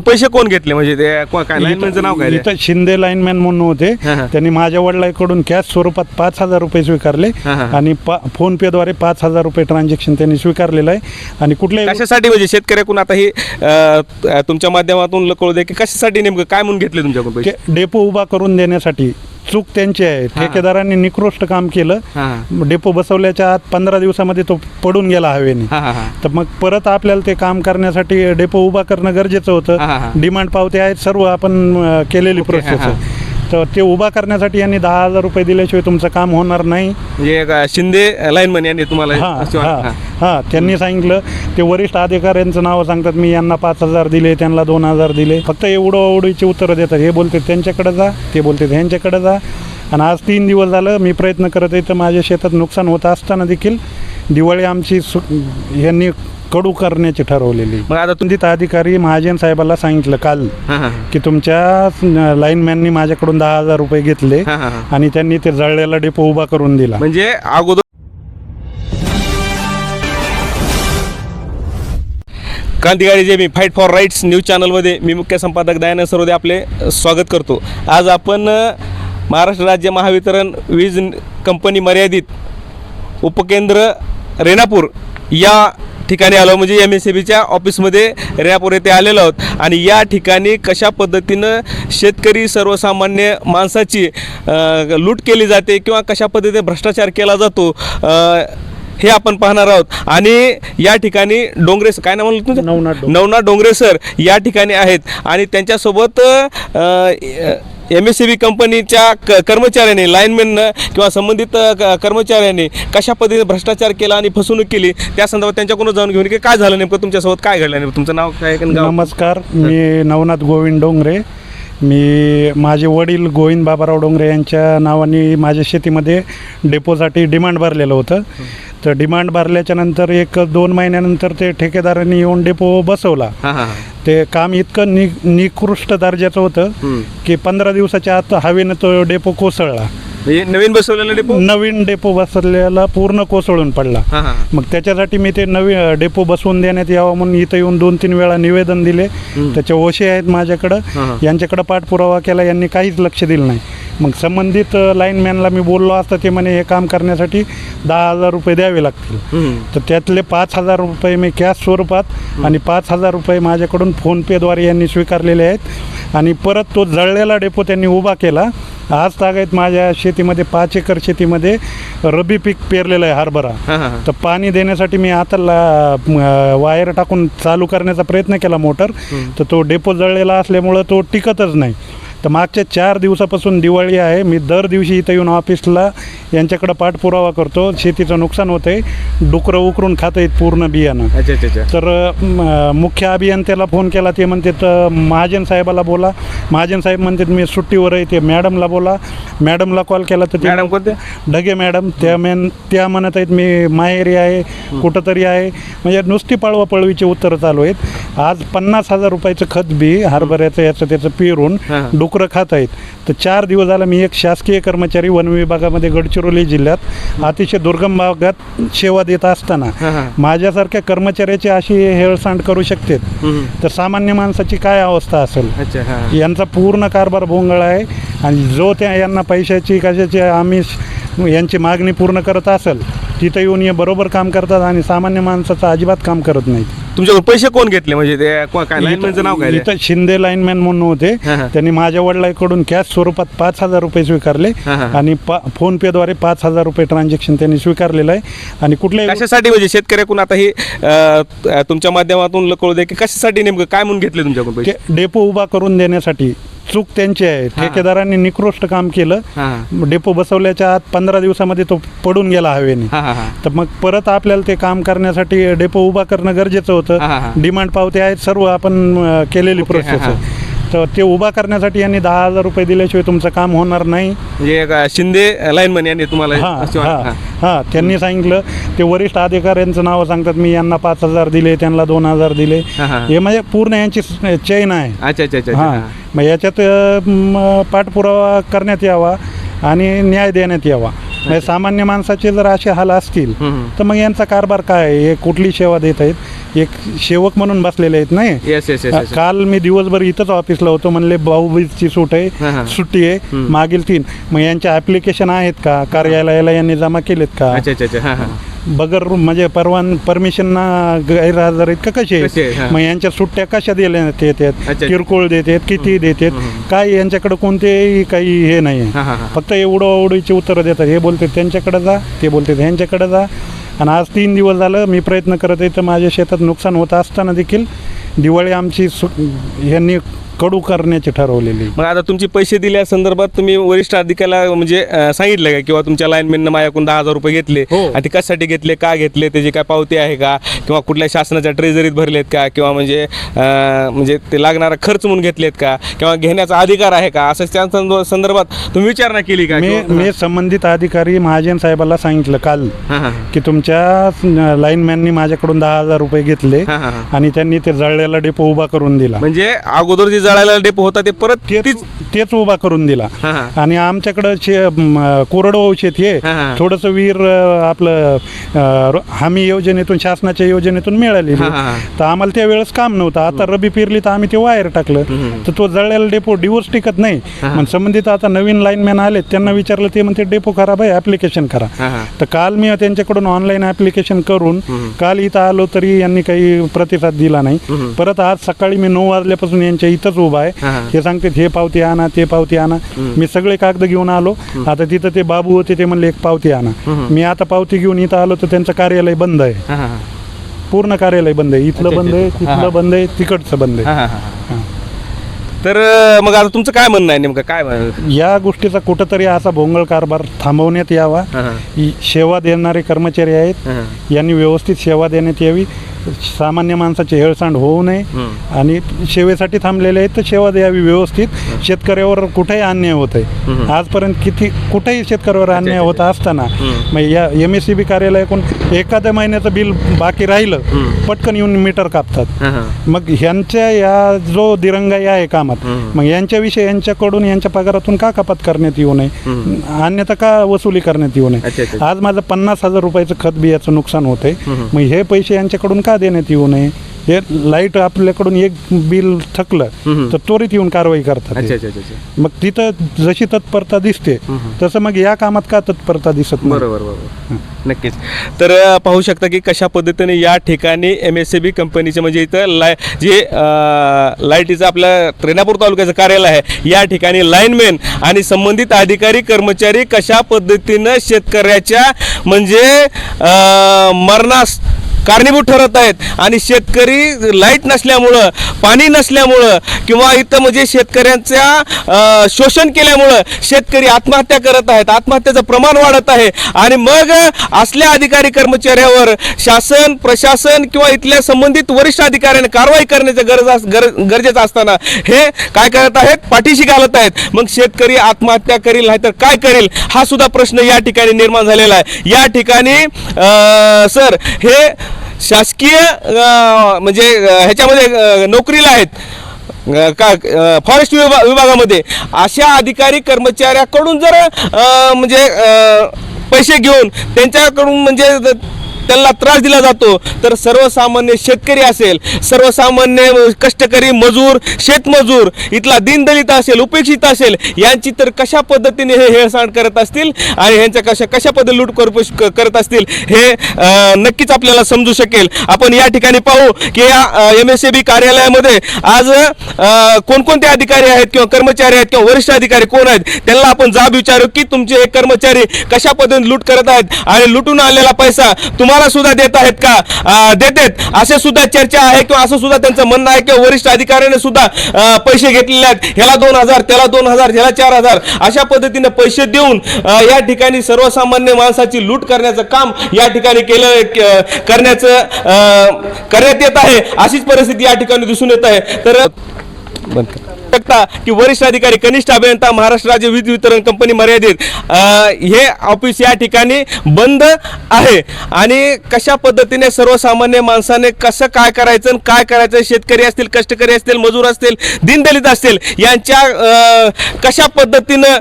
पैसे कोण घेतले? म्हणजे ते को- काय लाईनमॅनचं नाव काय ते? इथं शिंदे लाईनमॅन म्हणून होते. हा, हा. त्यांनी माझ्या वडिलांकडून कॅश स्वरूपात पाच हजार रुपये स्वीकारले. हा, हा. आणि पा फोन पेद्वारे पाच हजार रुपये ट्रान्झॅक्शन त्यांनी स्वीकारलेलं आहे. आणि कुठल्याही कशासाठी? म्हणजे शेतकऱ्याकडून आता हे अं, त- तुमच्या माध्यमातून कळू दे की कशासाठी नेमकं? काय म्हणून घेतले तुमच्याकडून पैसे? के- डेपो उभा करून देण्यासाठी. चूक त्यांची आहे. ठेकेदारांनी निकृष्ट काम केलं. डेपो बसवल्याच्या आत पंधरा दिवसामध्ये तो पडून गेला हवेने. तर मग परत आपल्याला ते काम करण्यासाठी डेपो उभा करणं गरजेचं. होतं. डिमांड पावते आहेत सर्व आपण केलेली प्रोसेस आहे. तर ते उभा करण्यासाठी यांनी दहा हजार रुपये दिल्याशिवाय तुमचं काम होणार नाही. म्हणजे एक, शिंदे लाईनमॅन यांनी तुम्हाला हा हा हा. त्यांनी सांगितलं ते वरिष्ठ अधिकाऱ्यांचं नाव सांगतात मी यांना पाच हजार दिले त्यांना दोन हजार दिले. फक्त एवढं ओढीची उत्तरं देतात. हे बोलते त्यांच्याकडे जा. ते बोलते ह्यांच्याकडे जा. आणि आज तीन दिवस झालं मी प्रयत्न करत आहे तर माझ्या शेतात नुकसान होत असताना देखील दिवाळी आमची सु यांनी कडू करण्याची ठरवलेली. मग आता संबंधित अधिकारी महाजन साहेबाला सांगितलं काल की तुमच्या लाईनमॅननी माझ्याकडून दहा हजार रुपये घेतले. आणि त्यांनी ते जळलेला डेपो उभा करून दिला. म्हणजे अगोदर क्रांतिकारी जे मी फाईट फॉर राईट्स न्यूज चॅनलमध्ये मी मुख्य संपादक दयानंद सरोदे आपले स्वागत करतो. आज आपण महाराष्ट्र राज्य महावितरण वीज कंपनी मर्यादित उपकेंद्र रेणापूर या ठिकाणी आलो म्हणजे एम एस सी बीच्या ऑफिसमध्ये रेणापूर येथे आलेलो आहोत. आणि या ठिकाणी कशा पद्धतीनं शेतकरी सर्वसामान्य माणसाची लूट केली जाते किंवा कशा पद्धतीने भ्रष्टाचार केला जातो हे आपण पाहणार आहोत. आणि या ठिकाणी डोंगरे काय नाव म्हणलं तुमचं? नवनाथ. नवनाथ डोंगरे सर या ठिकाणी आहेत. आणि त्यांच्यासोबत एम एस सी बी कंपनीच्या क कर्मचाऱ्याने लाईनमॅननं किंवा संबंधित कर्मचाऱ्याने कशा पद्धतीने भ्रष्टाचार केला आणि फसवणूक केली त्या संदर्भात त्यांच्याकडून जाऊन घेऊन की काय झालं नेमकं तुमच्यासोबत काय घडलं नेमकं? तुमचं नाव काय नमस्कार मी नवनाथ गोविंद डोंगरे. मी माझे वडील गोविंद बाबाराव डोंगरे यांच्या नावाने माझ्या शेतीमध्ये डेपोसाठी डिमांड भरलेलं होतं. तर डिमांड भरल्याच्या नंतर एक दोन महिन्यानंतर ते ठेकेदारांनी येऊन डेपो बसवला. ते काम इतकं नि निकृष्ट दर्जाचं होतं. की पंधरा दिवसाच्या आत हवेनं तो डेपो कोसळला. म्हणजे नवीन बसवलेलं डेपो? नवीन डेपो बसवलेला पूर्ण कोसळून पडला. हां हां मग त्याच्यासाठी मी ते नवीन डेपो बसवून देण्यात यावं म्हणून इथं येऊन दोन तीन वेळा निवेदन दिले. त्याचे ओशे आहेत माझ्याकडं. हां. यांच्याकडं पाठपुरावा केला यांनी काहीच लक्ष दिलं नाही. मग संबंधित लाईनमॅनला मी बोललो असता ते म्हणे हे काम करण्यासाठी दहा हजार रुपये द्यावे लागतील. हम्म. तर त्यातले पाच हजार रुपये मी कॅश स्वरूपात आणि पाच हजार रुपये माझ्याकडून फोनपेद्वारे यांनी स्वीकारलेले आहेत. आणि परत तो जळलेला डेपो त्यांनी उभा केला. आज तागायत माझ्या शेतीमध्ये पाच एकर शेतीमध्ये रबी पीक पेरलेलं आहे हरभरा. तर पाणी देण्यासाठी मी आता वायर टाकून चालू करण्याचा प्रयत्न केला मोटर. तर तो डेपो जळलेला असल्यामुळं तो टिकतच नाही. तर मागच्या चार दिवसापासून दिवाळी आहे. मी दर दिवशी इथं येऊन ऑफिसला यांच्याकडं पाठपुरावा करतो. शेतीचं नुकसान होतं आहे डुकरं उकरून खात आहेत पूर्ण बियाणं. अच्छा अच्छा अच्छा. तर मुख्य अभियंत्याला फोन केला. ते म्हणते तर महाजन साहेबाला बोला. महाजन साहेब म्हणतात मी सुट्टीवर आहे. ते मॅडमला बोला. मॅडमला कॉल केला तर मॅडम कोणते? ढगे मॅडम. त्या मेन त्या म्हणत आहेत मी माहेरी आहे कुठंतरी आहे. म्हणजे नुसती पळवा पळवीची उत्तरं चालू आहेत. आज पन्नास हजार रुपयाचं खत बी हरभऱ्याचं याचं त्याचं पेरून. डुकरं खात आहेत. तर चार दिवस झाला मी एक शासकीय कर्मचारी वन विभागामध्ये गडचिरोली जिल्ह्यात अतिशय दुर्गम भागात सेवा देत असताना माझ्यासारख्या कर्मचाऱ्याची अशी हेळसांड करू शकते. तर सामान्य माणसाची काय अवस्था असेल? हां. यांचा पूर्ण कारभार भोंगळ आहे आणि जो त्या यांना पैशाची कशाची आमिष यांची मागणी पूर्ण करत असेल तिथं येऊन हे बरोबर काम करतात आणि सामान्य माणसाचं अजिबात काम करत नाहीत. तुमच्याकडून पैसे कोण घेतले? म्हणजे ते को- काय लाईनमॅनचं नाव काय ते? इथं शिंदे लाईनमॅन म्हणून होते. हा, हा. त्यांनी माझ्या वडिलांकडून कॅश स्वरूपात पाच हजार रुपये स्वीकारले. हा, हा. आणि पा फोन पेद्वारे पाच हजार रुपये ट्रान्झॅक्शन त्यांनी स्वीकारलेलं आहे. आणि कुठल्याही कशासाठी? म्हणजे शेतकऱ्याकडून आता हे अ, त- तुमच्या माध्यमातून कळू दे की कशासाठी नेमकं? काय म्हणून घेतले तुमच्याकडून पैसे? डेपो उभा करून देण्यासाठी चूक त्यांची आहे. ठेकेदारांनी निकृष्ट काम केलं. डेपो बसवल्याच्या आत पंधरा दिवसामध्ये तो पडून गेला हवेने. तर मग परत आपल्याला ते काम करण्यासाठी डेपो उभा करणं गरजेचं. होतं. डिमांड पावते आहेत सर्व आपण केलेली प्रोसेस आहे. तर ते उभा करण्यासाठी यांनी दहा हजार रुपये दिल्याशिवाय तुमचं काम होणार नाही. म्हणजे एक, अ, शिंदे लाईनमॅन यांनी तुम्हाला हा हा हां. हा त्यांनी सांगितलं ते वरिष्ठ अधिकाऱ्यांचं नाव सांगतात मी यांना पाच हजार दिले त्यांना दोन हजार दिले. हा, हा. हे म्हणजे पूर्ण यांची चैन आहे. अच्छा अच्छा अच्छा हां. अच्छा. मग याच्यात अ, म, पाठपुरावा करण्यात यावा आणि न्याय देण्यात यावा. म्हणजे सामान्य माणसाचे जर असे हाल असतील हम्म. तर मग यांचा कारभार काय आहे? हे कुठली सेवा देत आहेत? एक सेवक म्हणून बसलेले आहेत नाही येस येस येस काल मी दिवसभर इथंच ऑफिसला होतो म्हणले भाऊबीजची सूट हा, हा. आहे सुट्टी आहे मागील तीन. मग यांच्या ऍप्लिकेशन आहेत का? कार्यालयाला यांनी जमा केलेत का? अच्छा अच्छा अच्छा. हां हां. बगर म्हणजे परवान परमिशन ना गैरहजर आहेत का कसे? कसे आहेत, हा. मग यांच्या सुट्ट्या कशा देण्यात येतात अच्छा. किरकोळ देतात किती देतात काय यांच्याकडे कोणतेही काही हे नाही. हां हां हां. फक्त एवढं ओवढीची उत्तरं देतात. हे बोलते त्यांच्याकडे जा ते बोलते ह्यांच्याकडे जा. आणि आज तीन दिवस झालं मी प्रयत्न करत आहे तर माझ्या शेतात नुकसान होत असताना देखील दिवाळी आमची सु यांनी कडू करण्याची ठरवलेली. मग आता तुमचे पैसे दिल्या संदर्भात तुम्ही वरिष्ठ अधिकाऱ्याला म्हणजे अं, सांगितलं का? किंवा तुमच्या लाईनमॅननं माझ्याकडून दहा हजार रुपये घेतले. हो. आणि ते कशासाठी घेतले का घेतले त्याची काय पावती आहे का? किंवा कुठल्या शासनाच्या ट्रेझरीत भरलेत का? किंवा म्हणजे अं, म्हणजे ते लागणारा खर्च म्हणून घेतलेत का? किंवा घेण्याचा अधिकार आहे का? असं त्या संदर्भ- संदर्भात तुम्ही विचारणा केली का? मी किंवा- मी संबंधित अधिकारी महाजन साहेबाला सांगितलं काल हां हां की तुमच्या लाईनमॅननी माझ्याकडून दहा हजार रुपये घेतले हां हां हां. आणि त्यांनी ते जळलेला डेपो उभा करून दिला. म्हणजे अगोदर जे जळायला डेपो होता ते परत तेच तीच तेच उभा करून दिला. हां हां. आणि आमच्याकडं शे म, कोरडवाहू शेत हे हां, हां. थोडंसं वीर अ, आपलं अ, र- हमी योजनेतून शासनाच्या योजनेतून हां, हां, हां. तर आम्हाला त्यावेळेस काम नव्हतं. आता रबी पेरली तर आम्ही ते वायर टाकलं. तर तो जळलेला डेपो डिवोर्स टिकत नाही. मग संबंधित आता नवीन लाईनमॅन आले त्यांना विचारलं ते म्हणते डेपो खराब आहे ऍप्लिकेशन करा. हां हां. तर काल मी त्यांच्याकडून ऑनलाईन ऍप्लिकेशन करून काल इथं आलो तरी यांनी काही प्रतिसाद दिला नाही. परत आज सकाळी मी नऊ वाजल्यापासून यांच्या इथंच उभा आहे. ते सांगते हे पावती आणा ते पावती आणा. मी सगळे कागद घेऊन आलो. आता तिथं ते बाबू होते ते म्हणले एक पावती आणा. मी आता पावती घेऊन इथं आलो तर त्यांचं कार्यालय बंद आहे. पूर्ण कार्यालय बंद आहे. इथलं बंद आहे तिथलं बंद आहे तिकडचं बंद आहे. तर मग आता तुमचं काय म्हणणं आहे नेमकं? काय या गोष्टीचा कुठंतरी असा भोंगळ कारभार थांबवण्यात यावा. सेवा देणारे कर्मचारी आहेत. यांनी व्यवस्थित सेवा देण्यात यावी. सामान्य माणसाची हेळसांड होऊ नये. आणि सेवेसाठी थांबलेले आहेत तर सेवा द्यावी व्यवस्थित. शेतकऱ्यावर कुठेही अन्याय होत आहे. आजपर्यंत किती कुठेही शेतकऱ्यावर अन्याय होत असताना मग या एम एस सी बी कार्यालयाकडून एखाद्या महिन्याचं बिल बाकी राहिलं पटकन येऊन मीटर कापतात. मग ह्यांच्या या जो दिरंगाई आहे कामात मग यांच्याविषयी यांच्याकडून यांच्या पगारातून का कपात करण्यात येऊ नये? अन्यथा का वसुली करण्यात येऊ नये. आज माझं पन्नास हजार रुपयाचं खत बियाचं नुकसान होतंय. मग हे पैसे यांच्याकडून का देण्यात येऊ नये. हे लाइट आपल्याकडून एक बिल थकलं तर त्वरित येऊन कारवाई करतात मग तिथं जशी तत्परता दिसते तसं मग या कामात का तत्परता दिसत बरोबर बरोबर. नक्कीच. तर पाहू शकता की कशा पद्धतीने या ठिकाणी एम एस सी बी कंपनीचे म्हणजे इथं लाय जे लाईटीचं आपलं रेणापूर तालुक्याचं कार्यालय आहे या ठिकाणी लाईनमॅन आणि संबंधित अधिकारी कर्मचारी कशा पद्धतीनं शेतकऱ्याच्या म्हणजे मरणास कारणीभूत ठरत आहेत. आणि शेतकरी लाइट नसल्यामुळं पाणी नसल्यामुळं किंवा इथं म्हणजे शेतकऱ्यांच्या शोषण केल्यामुळं शेतकरी आत्महत्या करत आहेत. आत्महत्याचं प्रमाण वाढत आहे. आणि मग असल्या अधिकारी कर्मचाऱ्यावर शासन प्रशासन किंवा इथल्या संबंधित वरिष्ठ अधिकाऱ्यांनी कारवाई करण्याचं गरज अस- गर गरजेचं असताना हे काय करत आहेत? पाठीशी घालत आहेत. मग शेतकरी आत्महत्या करील नाही तर काय करील? हा सुद्धा प्रश्न या ठिकाणी निर्माण झालेला आहे. या ठिकाणी सर हे शासकीय म्हणजे ह्याच्यामध्ये नोकरीला आहेत. का फॉरेस्ट विभा विभागामध्ये. अशा अधिकारी कर्मचाऱ्याकडून जर म्हणजे पैसे घेऊन त्यांच्याकडून म्हणजे त्यांना त्रास दिला जातो तर सर्वसामान्य शेतकरी असेल सर्वसामान्य कष्टकरी मजूर शेतमजूर इथला दीनदलित असेल उपेक्षित असेल यांची तर कशा पद्धतीने हे हेळसांड करत असतील आणि ह्यांच्या कशा कशा पद्धती लूट करू- करत असतील हे नक्कीच आपल्याला समजू शकेल. आपण या ठिकाणी पाहू की या एम एस ए बी कार्यालयामध्ये आज कोणकोणते अधिकारी आहेत किंवा कर्मचारी आहेत किंवा वरिष्ठ अधिकारी कोण आहेत त्यांना आपण जाब विचारू की तुमचे कर्मचारी कशा पद्धतीने लूट करत आहेत आणि लुटून आलेला पैसा तुम्हाला सुद्धा देत आहेत का? अ, देतेत असे सुद्धा चर्चा आहे किंवा असं सुद्धा त्यांचं म्हणणं आहे किंवा वरिष्ठ अधिकाऱ्याने सुद्धा पैसे घेतलेले आहेत. ह्याला दोन हजार त्याला दोन हजार ह्याला चार हजार. अशा पद्धतीने पैसे देऊन या ठिकाणी सर्वसामान्य माणसाची लूट करण्याचं काम या ठिकाणी केलं करण्याचं करण्यात येत आहे. अशीच परिस्थिती या ठिकाणी दिसून येत आहे. तर शकता की वरिष्ठ अधिकारी कनिष्ठ अभियंता महाराष्ट्र राज्य वीज वितरण कंपनी मर्यादित. हे ऑफिस या ठिकाणी बंद आहे. आणि कशा पद्धतीने सर्वसामान्य माणसाने कसं काय करायचं आणि काय करायचं? शेतकरी असतील कष्टकरी असतील मजूर असतील दीनदलित असतील यांच्या कशा पद्धतीनं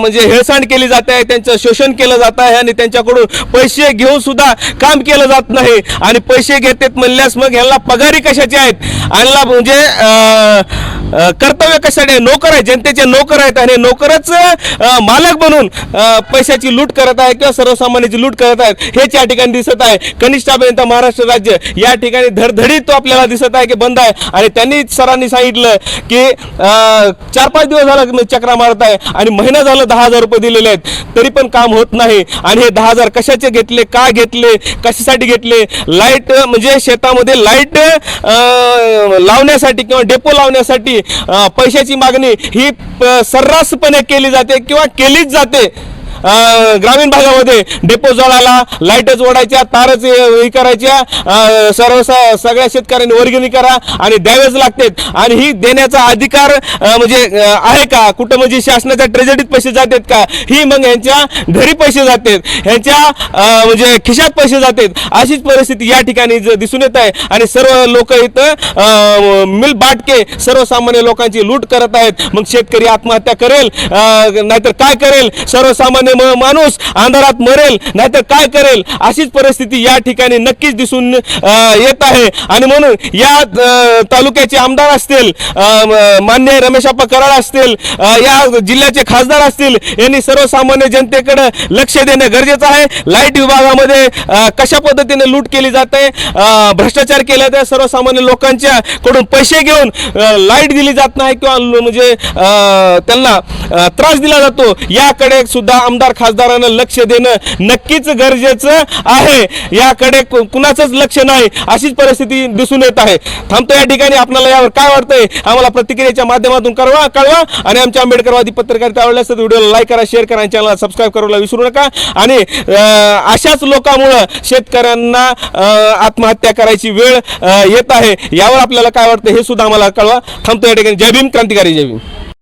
म्हणजे हेळसांड केली जात आहे त्यांचं शोषण केलं जात आहे आणि त्यांच्याकडून पैसे घेऊन सुद्धा काम केलं जात नाही. आणि पैसे घेतात म्हणल्यास मग ह्यांना पगारी कशाचे आहेत? आणला म्हणजे कर्तव्य कशासाठी नोकर आहे जनतेचे नोकर आहेत आणि नोकरच मालक बनून पैशाची लूट करत आहे किंवा सर्वसामान्यांची लूट करत आहेत हेच या ठिकाणी दिसत आहे. कनिष्ठ अभियंता महाराष्ट्र राज्य या ठिकाणी धडधडीत तो आपल्याला दिसत आहे की बंद आहे. आणि त्यांनी सरांनी सांगितलं की चार पाच दिवस झाला चक्रा मारत आहे आणि महिना झाला दहा हजार रुपये दिलेले आहेत. तरी पण काम होत नाही. आणि हे दहा हजार कशाचे घेतले का घेतले कशासाठी घेतले? लाइट म्हणजे शेतामध्ये लाइट लावण्यासाठी किंवा डेपो लावण्यासाठी पैशाची मागणी ही प- सर्रासपणे केली जाते किंवा केलीच जाते. ग्रामीण भागामध्ये डेपो जोडायला लाईटच ओढायच्या तारच हे करायच्या सर्व सगळ्या शेतकऱ्यांनी वर्गणी करा आणि द्यावेच लागतात. आणि ही देण्याचा अधिकार म्हणजे आहे का? कुठं म्हणजे शासनाच्या ट्रेजरीत पैसे जातात का? ही मग यांच्या घरी पैसे जातात. ह्यांच्या म्हणजे खिशात पैसे जातात. अशीच परिस्थिती या ठिकाणी दिसून येत आहे. आणि सर्व लोक इथं मिल बाटके सर्वसामान्य लोकांची लूट करत आहेत. मग शेतकरी आत्महत्या करेल नाहीतर काय करेल? सर्वसामान्य म- माणूस अंधारात मरेल नाहीतर काय करेल? अशीच परिस्थिती या ठिकाणी नक्कीच दिसून येत आहे. आणि म्हणून या तालुक्याचे आमदार असतील मान्य रमेशप्पा कराड असतील या जिल्ह्याचे खासदार असतील यांनी सर्वसामान्य जनतेकडे लक्ष देणं गरजेचं आहे. लाइट विभागामध्ये कशा पद्धतीने लूट केली जाते भ्रष्टाचार केला जाते सर्वसामान्य लोकांच्या कडून पैसे घेऊन लाइट दिली जात नाही किंवा म्हणजे त्यांना त्रास दिला जातो याकडे सुद्धा आमदार खासदारांना लक्ष देणं नक्कीच गरजेचं आहे. याकडे कुणाचंच लक्ष नाही. अशीच परिस्थिती दिसून येत आहे. थांबतो या ठिकाणी. आपल्याला यावर काय वाटतंय? आम्हाला प्रतिक्रियेच्या माध्यमातून कळवा कळवा. आणि आमच्या आंबेडकरवादी पत्रकारिता आवडल्यास व्हिडिओला लाईक करा शेअर करा आणि चॅनलला सबस्क्राईब करायला विसरू नका. आणि अशाच लोकांमुळं शेतकऱ्यांना आत्महत्या करायची वेळ येत आहे. यावर आपल्याला काय वाटतं हे सुद्धा आम्हाला कळवा. थांबतो या ठिकाणी. जय भीम. क्रांतिकारी जय भीम.